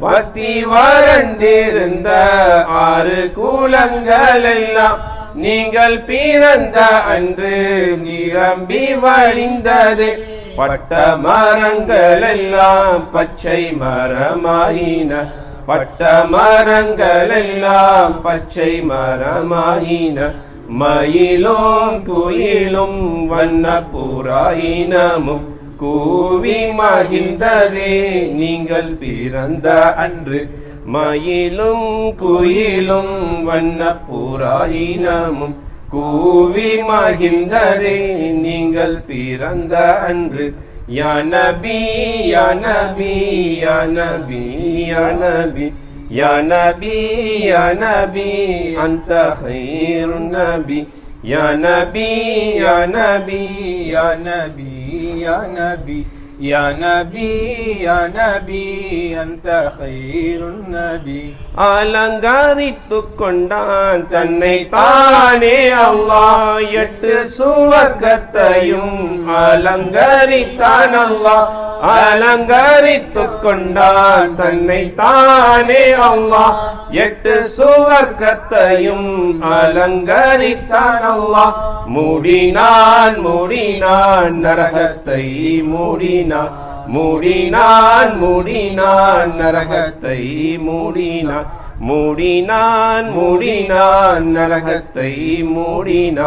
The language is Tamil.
பக்தி வறண்டிருந்த ஆறு கூலங்கள் எல்லாம் நீங்கள் பிறந்த அன்று நிரம்பி வழிந்தது. பட்ட மரங்கள் எல்லாம் பச்சை மரமாயின. பட்ட மரங்கள் எல்லாம் பச்சை மரமாயின. மயிலும் குயிலும் வண்ண புறாயினமும் கூவி மகிழ்ந்ததே நீங்கள் பிறந்த அன்று. மயிலும் குயிலும் வண்ணப்புறாயினமும் கூவி மகிழ்ந்ததே நீங்கள் பிறந்த அன்று. யானபி யானபி யானபி யானபி யானபி யானபி அந்த ஹைரு நபி. யானபி யானபி யானபி يا نبي يا نبي يا نبي يا نبي يا نبي يا نبي أنت خير النبي அலங்கரித்து கொண்டான் தன்னை தானே அல்லாஹ் எட்டு சுவர்க்கத்தையும் அலங்கரித்தான் அல்லாஹ் அலங்கரித்து கொண்டான் தன்னை தானே அல்லாஹ் எட்டு சுவர்க்கத்தையும் அலங்கரித்தான் அல்லாஹ் மூடினான் மூடினான் நரகத்தை மூடினான் மூடினான் மூடினான் நரகத்தை மூடினான் மூடினான் மூடினான் நரகத்தை மூடினான்.